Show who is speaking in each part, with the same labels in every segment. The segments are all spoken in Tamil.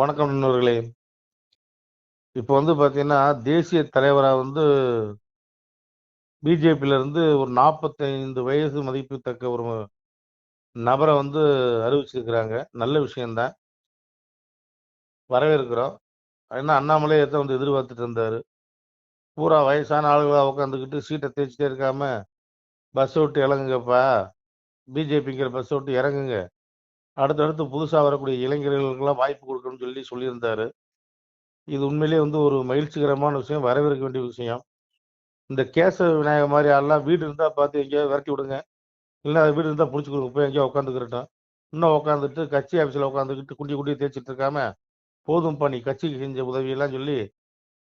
Speaker 1: வணக்கம் நண்பர்களே. இப்போ வந்து பார்த்தீங்கன்னா, தேசிய தலைவராக வந்து பிஜேபியிலேருந்து ஒரு 45 வயது மதிப்பிடத்தக்க ஒரு நபரை வந்து அறிவிச்சிருக்கிறாங்க. நல்ல விஷயம்தான் வரவேற்கிறோம். ஏன்னா அண்ணாமலையை தான் வந்து எதிர்பார்த்துட்டு இருந்தார் பூரா வயசான ஆளுகளாக உட்காந்துக்கிட்டு சீட்டை தேய்ச்சிட்டே இருக்காமல் பஸ் விட்டு இறங்குங்கப்பா. பிஜேபிங்கிற பஸ் விட்டு இறங்குங்க. அடுத்தடுத்து புதுசாக வரக்கூடிய இளைஞர்களுக்கெல்லாம் வாய்ப்பு கொடுக்கணும்னு சொல்லி சொல்லியிருந்தாரு. இது உண்மையிலேயே வந்து ஒரு மகிழ்ச்சிகரமான விஷயம். வரவேற்க வேண்டிய விஷயம். இந்த கேச விநாயகர் மாதிரி ஆள்லாம் வீடு இருந்தால் பார்த்து எங்கேயாவது விரட்டி விடுங்க. இல்லை வீடு இருந்தால் பிடிச்சி கொடுங்க போய் எங்கேயோ உட்காந்துக்கிறட்டும். இன்னும் உட்காந்துட்டு கட்சி ஆஃபீஸில் உட்காந்துக்கிட்டு குண்டி குண்டிய தேய்ச்சிட்டு இருக்காம, போதும் பண்ணி கட்சிக்கு செஞ்ச உதவியெல்லாம் சொல்லி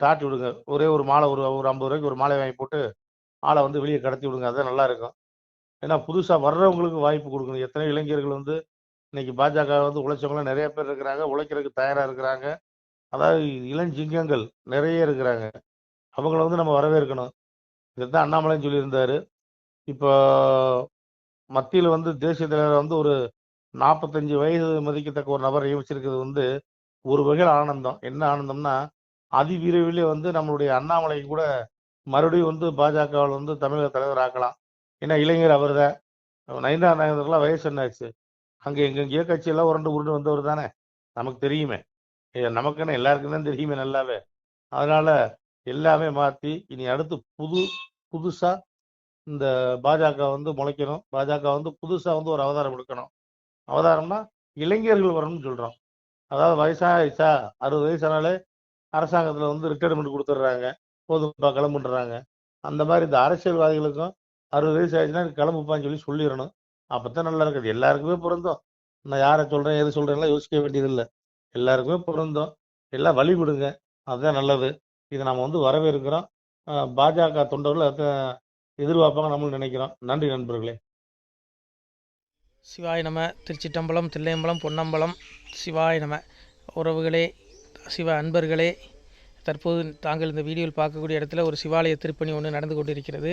Speaker 1: தாட்டி விடுங்க. ஒரே ஒரு மாலை ஒரு ஒரு ஐம்பது ரூபாய்க்கு ஒரு மாலை வாங்கி போட்டு, ஆளை வந்து வெளியே கடத்தி விடுங்க. அதான் நல்லா இருக்கும். ஏன்னா புதுசாக வர்றவங்களுக்கு வாய்ப்பு கொடுக்கணும் எத்தனையோ இளைஞர்கள் வந்து இன்னைக்கு பாஜக வந்து உழைச்சவங்களாம் நிறைய பேர் இருக்கிறாங்க. உழைக்கிறதுக்கு தயாரா இருக்கிறாங்க. அதாவது இளஞ்சிங்கங்கள் நிறைய இருக்கிறாங்க. அவங்கள வந்து நம்ம வரவேற்கணும். இதுதான் அண்ணாமலையும் சொல்லியிருந்தாரு. இப்போ மத்தியில் வந்து தேசிய தலைவர் வந்து ஒரு 45 வயது மதிக்கத்தக்க ஒரு நபர் நியமிச்சிருக்கிறது வந்து ஒரு வகையில் ஆனந்தம். என்ன ஆனந்தம்னா, அதிவிரைவிலே வந்து நம்மளுடைய அண்ணாமலை கூட மறுபடியும் வந்து பாஜகவில் வந்து தமிழக தலைவர் ஆக்கலாம். ஏன்னா இளைஞர் அவர்தான். நயினார் நாகேந்திரலாம் வயசு என்னாச்சு? அங்கே எங்கெங்கேயோ கட்சியெல்லாம் உருண்டு உருண்டு வந்தவர் தானே! நமக்கு தெரியுமே. நமக்குன்னு எல்லாருக்கும் தான் தெரியுமே நல்லாவே. அதனால எல்லாமே மாற்றி இனி அடுத்து புது புதுசாக இந்த பாஜக வந்து முளைக்கணும். பாஜக வந்து புதுசாக வந்து ஒரு அவதாரம் எடுக்கணும். அவதாரம்னா, இளைஞர்கள் வரணும்னு சொல்கிறோம் அதாவது வயசாயிடுச்சா 60 வயசு ஆனாலே வந்து ரிட்டையர்மெண்ட் கொடுத்துட்றாங்க போதும்ப்பா கிளம்புன்றாங்க. அந்த மாதிரி இந்த அரசியல்வாதிகளுக்கும் 60 வயசு ஆயிடுச்சுன்னா கிளம்புப்பான்னு சொல்லி சொல்லிடணும் அப்போ தான் நல்லா இருக்குது. எல்லாருக்குமே பிறந்தோம் நான் யாரை சொல்றேன், எது சொல்றேன்லாம் யோசிக்க வேண்டியதில்லை. எல்லாருக்குமே பிறந்தோம் எல்லாம் வழி கொடுங்க அதுதான் நல்லது. இதை நாம வந்து வரவேற்கிறோம். பாஜக தொண்டர்கள் அத எதிர்பார்ப்பாங்க நம்மளும் நினைக்கிறோம். நன்றி நண்பர்களே.
Speaker 2: சிவாய் நம. திருச்சிட்டம்பலம் தில்லையம்பலம் பொன்னம்பலம். சிவாய் நம. உறவுகளே சிவ அன்பர்களே தற்போது தாங்கள் இந்த வீடியோவில் பார்க்கக்கூடிய இடத்துல ஒரு சிவாலய திருப்பணி ஒன்று நடந்து கொண்டிருக்கிறது.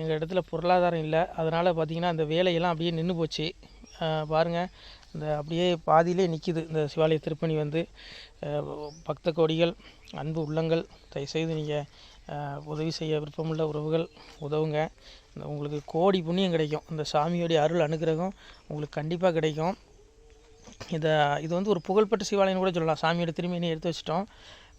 Speaker 2: எங்கள் இடத்துல பொருளாதாரம் இல்லை. அதனால் பார்த்திங்கன்னா அந்த வேலையெல்லாம் அப்படியே நின்று போச்சு. பாருங்கள் இந்த அப்படியே பாதியிலே நிற்கிது இந்த சிவாலய திருப்பணி வந்து பக்த கோடிகள் அன்பு உள்ளங்கள் தயவுசெய்து நீங்கள் உதவி செய்ய விருப்பமுள்ள உறவுகள் உதவுங்க. இந்த உங்களுக்கு கோடி புண்ணியம் கிடைக்கும். இந்த சாமியோடைய அருள் அனுகிரகம் உங்களுக்கு கண்டிப்பாக கிடைக்கும். இதை இது வந்து ஒரு புகழ்பெற்ற சிவாலயம்னு கூட சொல்லலாம். சாமியோட திரும்பியை எடுத்து வச்சிட்டோம்.